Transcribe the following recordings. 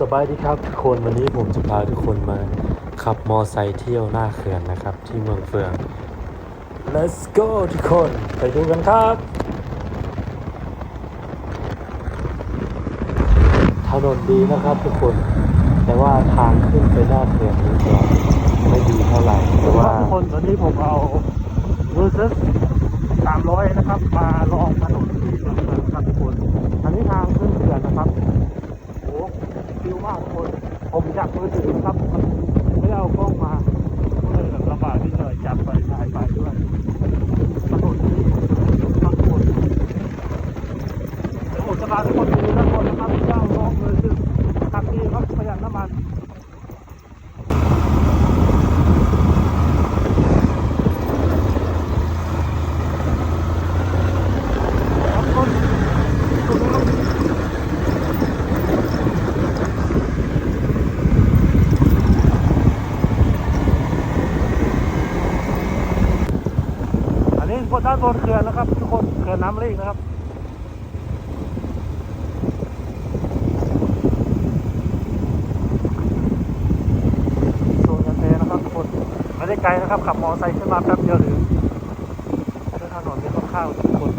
สบายดีครับทุกคนวันนี้ผมจะพาทุกคนมาขับมอไซค์เที่ยวหน้าเขื่อนนะครับ ที่เมืองเฟือง let's go ทุกคนไปดูกันครับ ถนนดีนะครับทุกคน แต่ว่าทางขึ้นไปหน้าเขื่อนนี้จะไม่ดีเท่าไหร่แต่ว่าทุกคนตอนนี้ผมเอารูซึสสามร้อยนะครับ มาลองถนนที่เมืองเมืองครับทุกคน อันนี้ทางขึ้นเขื่อนนะครับ โอ้ฟิวมากทุกคน ผมจับมือถือนะครับมันไม่ได้เอากล้องมาก็เลยแบบลำบากนิดหน่อยจับไปถ่ายไปด้วยถนนที่ครับทุกคนเดี๋ยวผมจะพาทุกคนไปดูด้านบนนะครับเจ้าลองเลยซึ่งขับดีครับประหยัดน้ำมัน ครับคนอันนี้ บนด้านบนเขื่อนนะครับ ทุกคนเขื่อนน้ำลิงนะครับโซนเทนะครับทุกคนไม่ได้ไกลนะครับขับมอเตอร์ไซค์ขึ้นมาแป๊บเดียวถึงเส้นถนนนี่ค่อนข้างทุกคน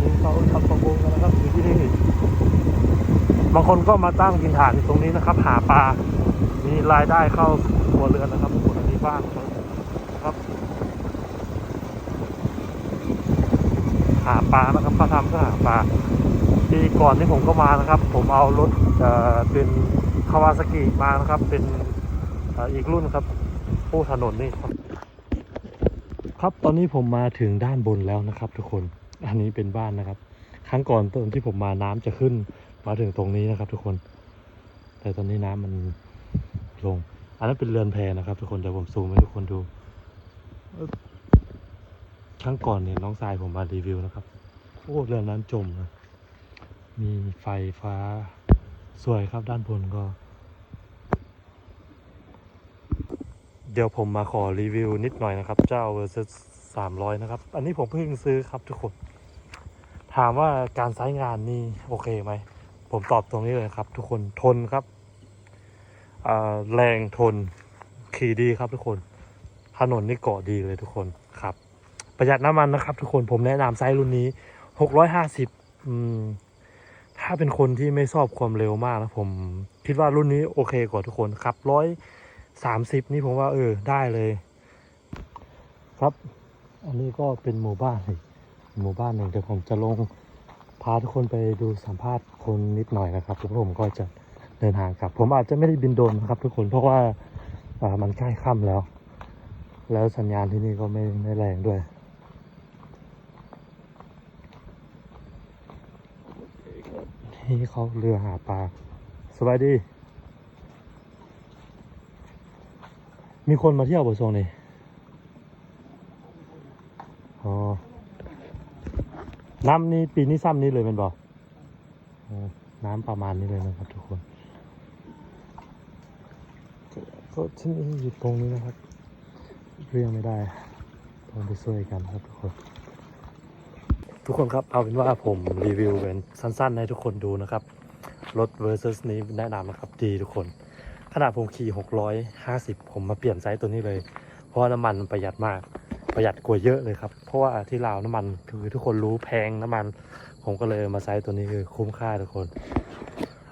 นี้เขาทำประมงกันนะครับอยู่ที่นี่ บางคนก็มาตั้งกินฐานอยู่ตรงนี้นะครับ หาปลา มีรายได้เข้าครัวเรือนนะครับคนอันนี้บ้านครับ หาปลานะครับเขาทำเพื่อหาปลาปีก่อนที่ผมก็มานะครับ ผมเอารถเออเป็นคาวาซากิมานะครับ เป็นอีกรุ่นครับผู้ถนนนี่ครับครับตอนนี้ผมมาถึงด้านบนแล้วนะครับ ทุกคนอันนี้เป็นบ้านนะครับ ครั้งก่อนตอนที่ผมมาน้ำจะขึ้น มาถึงตรงนี้นะครับ ทุกคน แต่ตอนนี้น้ำมันลง อันนั้นเป็นเรือนแพนะครับ ทุกคนเดี๋ยวผมซูมให้ทุกคนดูครั้งก่อนเนี่ยน้องทรายผมมารีวิวนะครับโอ้เรือนนั้นจมนะมีไฟฟ้าสวยครับด้านบนก็ เดี๋ยวผมมาขอรีวิวนิดหน่อยนะครับ เจ้า versus 300นะครับ อันนี้ผมเพิ่งซื้อครับทุกคน ถามว่าการใช้งานนี่โอเคไหม ผมตอบตรงนี้เลยครับ ทุกคนทนครับแรงทนขี่ดีครับทุกคน ถนนนี่เกาะดีเลยทุกคนครับ ประหยัดน้ำมันนะครับ ทุกคนผมแนะนำไซส์รุ่นนี้ 650อืมถ้าเป็นคนที่ไม่ชอบความเร็วมากนะผมคิดว่ารุ่นนี้โอเคกว่าทุกคนครับร้อยสามสิบนี่ผมว่าเออได้เลย ครับ อันนี้ก็เป็นหมู่บ้านหมู่บ้านหนึ่งเดี๋ยวผมจะลง พาทุกคนไปดูสัมภาษณ์คนนิดหน่อยนะครับแล้วผมก็จะเดินทางกลับ ผมอาจจะไม่ได้บินโดรนนะครับ ทุกคนเพราะว่าอ่ามันใกล้ค่ำแล้ว แล้วสัญญาณที่นี่ก็ไม่ไม่แรงด้วยนี่เขาเรือหาปลาสบายดี มีคนมาเที่ยวบ่ทรงนี่อ๋อ น้ำนี้ปีนี้ซ้ำนี้เลยเป็นบ่อ๋อน้ำประมาณนี้เลยนะครับทุกคนก็ที่นี่อยู่ตรงนี้นะครับ เรียงไม่ได้ต้องไปช่วยกันครับทุกคน ทุกคนครับเอาเป็นว่าผมรีวิวเป็นสั้นๆ ให้ทุกคนดูนะครับ รถ versus นี้แนะนำนะครับดีทุกคน ขนาดผมขี่ 650 ผมมาเปลี่ยนไซส์ตัวนี้เลย เพราะน้ำมันมันประหยัดมาก ประหยัดกว่าเยอะเลยครับ เพราะว่าที่ลาวน้ำมันคือทุกคนรู้แพงน้ำมัน ผมก็เลยมาไซส์ตัวนี้คือคุ้มค่าทุกคน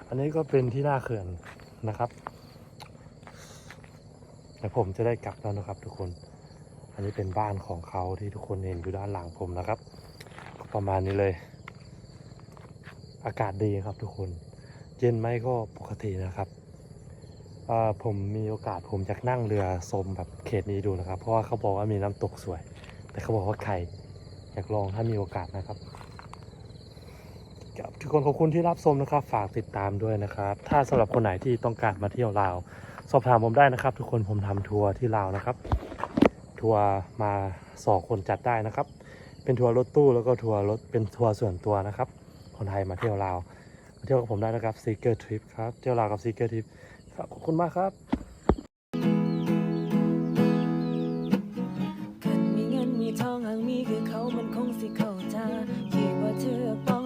อันนี้ก็เป็นที่หน้าเขื่อนนะครับแต่ผมจะได้กลับแล้วนะครับ ทุกคน อันนี้เป็นบ้านของเขาที่ทุกคนเห็นอยู่ด้านหลังผมนะครับ ก็ประมาณนี้เลย อากาศดีครับทุกคน เย็นไหมก็ปกตินะครับ ผมมีโอกาสผมอยากนั่งเรือชมแบบเขตนี้ดูนะครับ เพราะว่าเขาบอกว่ามีน้ำตกสวย แต่เขาบอกว่าใครอยากลองถ้ามีโอกาสนะครับครับทุกคนขอบคุณที่รับชมนะครับ ฝากติดตามด้วยนะครับ ถ้าสำหรับคนไหนที่ต้องการมาเที่ยวลาว สอบถามผมได้นะครับ ทุกคนผมทำทัวร์ที่ลาวนะครับ ทัวร์มาสองคนจัดได้นะครับ เป็นทัวร์รถตู้แล้วก็ทัวร์รถเป็นทัวร์ส่วนตัวนะครับ คนไทยมาเที่ยวลาวมาเที่ยวกับผมได้นะครับ Seeker Trip ครับเที่ยวลาวกับ Seeker Trip ครับขอบคุณมากครับมีเงินมีทองหากมีคือเขามันคงสิเข้าใจคิดว่าเธอ